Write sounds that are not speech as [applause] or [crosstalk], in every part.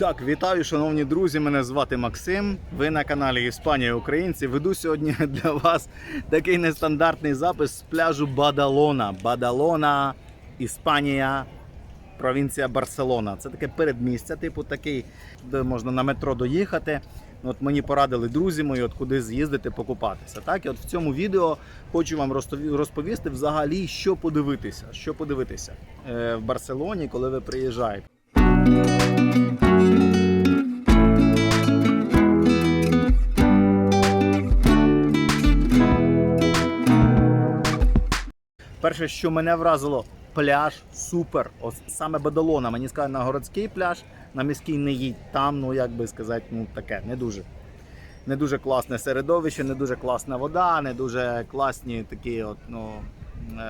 Так, вітаю, шановні друзі. Мене звати Максим. Ви на каналі Іспанія Українці. Веду сьогодні [laughs] для вас такий нестандартний запис з пляжу Бадалона. Бадалона, Іспанія, провінція Барселона. Це таке передмістя, типу такий, де можна на метро доїхати. От мені порадили друзі мої, от куди з'їздити покупатися. Так, і от в цьому відео хочу вам розповісти взагалі, що подивитися. Що подивитися е, в Барселоні, коли ви приїжджаєте. Перше, що мене вразило, пляж супер. Ось саме Бадалона. Мені сказали на городський пляж, на міський не їдь. Там, ну як би сказати, ну таке, не дуже. Не дуже класне середовище, не дуже класна вода, не дуже класні такі от, ну, е,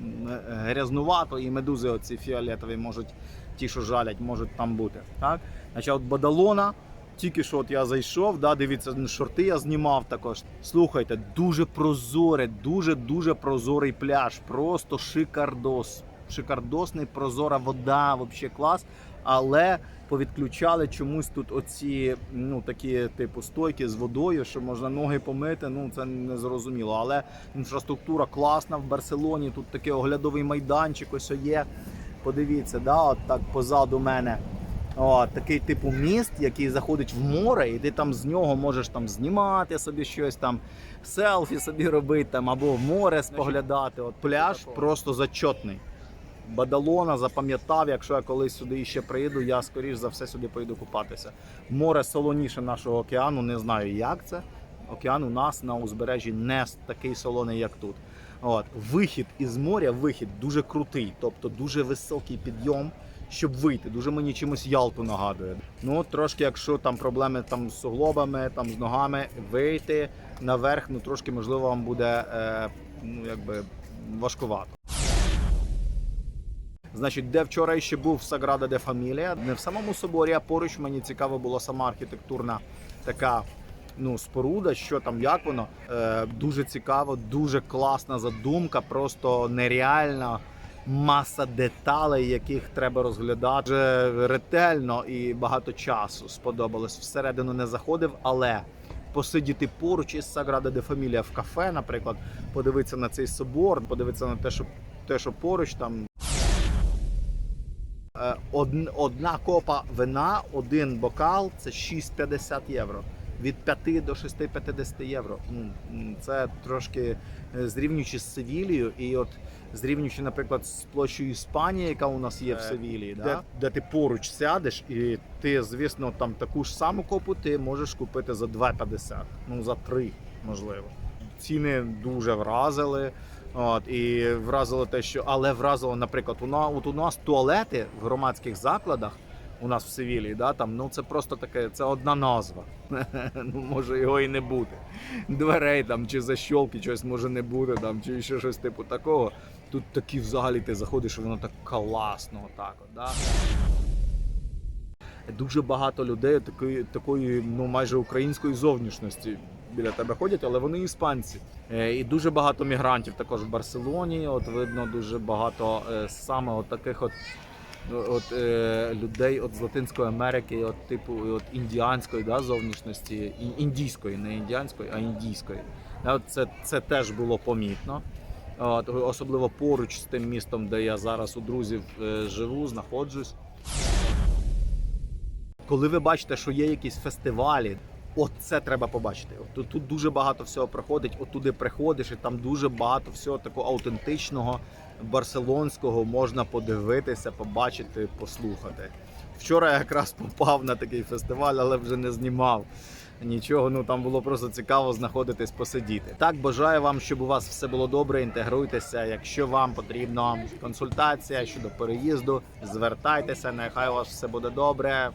м, грязнувато і медузи оці фіолетові можуть, ті, що жалять, можуть там бути. Так? Значить, от Бадалона, тільки що от я зайшов, да, дивіться, шорти я знімав також. Слухайте, дуже прозоре, дуже-дуже прозорий пляж. Просто шикардос. Шикардосний, прозора вода, взагалі клас. Але повідключали чомусь тут оці ну такі типу стойки з водою, що можна ноги помити. Ну це не зрозуміло. Але інфраструктура класна в Барселоні. Тут такий оглядовий майданчик, ось є. Подивіться, да, от так позаду мене. О, такий типу міст, який заходить в море, і ти там з нього можеш там знімати собі щось там, селфі собі робити там, або в море споглядати. От пляж просто зачотний. Бадалона запам'ятав, якщо я колись сюди ще приїду, я скоріш за все сюди поїду купатися. Море солоніше нашого океану, не знаю як це. Океан у нас на узбережжі не такий солоний, як тут. От. Вихід із моря, вихід дуже крутий, тобто дуже високий підйом, щоб вийти. Дуже мені чимось Ялту нагадує. Ну, трошки, якщо там проблеми там з суглобами, там з ногами, вийти наверх, ну трошки можливо вам буде е, ну, якби важкувато. Значить, де вчора ще був Саграда де Фамілія, не в самому соборі, а поруч мені цікаво була сама архітектурна така ну, споруда, що там, як воно. Е, дуже цікаво, дуже класна задумка, просто нереальна. Маса деталей, яких треба розглядати Дуже ретельно і багато часу сподобалось. Всередину не заходив, але посидіти поруч із Саграда де Фамілія в кафе, наприклад, подивитися на цей собор, подивитися на те, що те, що поруч там Е, одна копа вина, один бокал це 6,50 євро. Від 5 до 6,50 євро. Це трошки е, зрівнюючи з Севілією, і от зрівнюючи, наприклад, з площею Іспанії, яка у нас є в Е, Севілії, де- да? де ти поруч сядеш, і ти, звісно, там таку ж саму копу ти можеш купити за 2,50, ну за 3, можливо. Ціни дуже вразили. От, і вразило те, що але вразило, наприклад, у нас, от у нас туалети в громадських закладах. У нас в Севілії, да, там, ну це просто таке, це одна назва. [laughs] ну, може його і не бути. Дверей там, чи защолки, щось може не бути, там, чи ще щось типу такого. Тут такі взагалі ти заходиш, і воно так класно, отак. От, да. Дуже багато людей такої, такої ну, майже української зовнішності біля тебе ходять, але вони іспанці. Е, І дуже багато мігрантів також в Барселоні. От видно дуже багато е, саме от таких от, от е, людей от з Латинської Америки, от типу от індіанської да, зовнішності, індійської, не індіанської, а індійської. От Це, це теж було помітно. От, особливо поруч з тим містом, де я зараз у друзів е, живу, знаходжусь. Коли ви бачите, що є якісь фестивалі, от це треба побачити. От тут, дуже багато всього проходить. От туди приходиш, і там дуже багато всього такого аутентичного, барселонського можна подивитися, побачити, послухати. Вчора я якраз попав на такий фестиваль, але вже не знімав. Нічого, ну там було просто цікаво знаходитись, посидіти. Так, бажаю вам, щоб у вас все було добре. Інтегруйтеся. Якщо вам потрібна консультація щодо переїзду, звертайтеся. Нехай у вас все буде добре.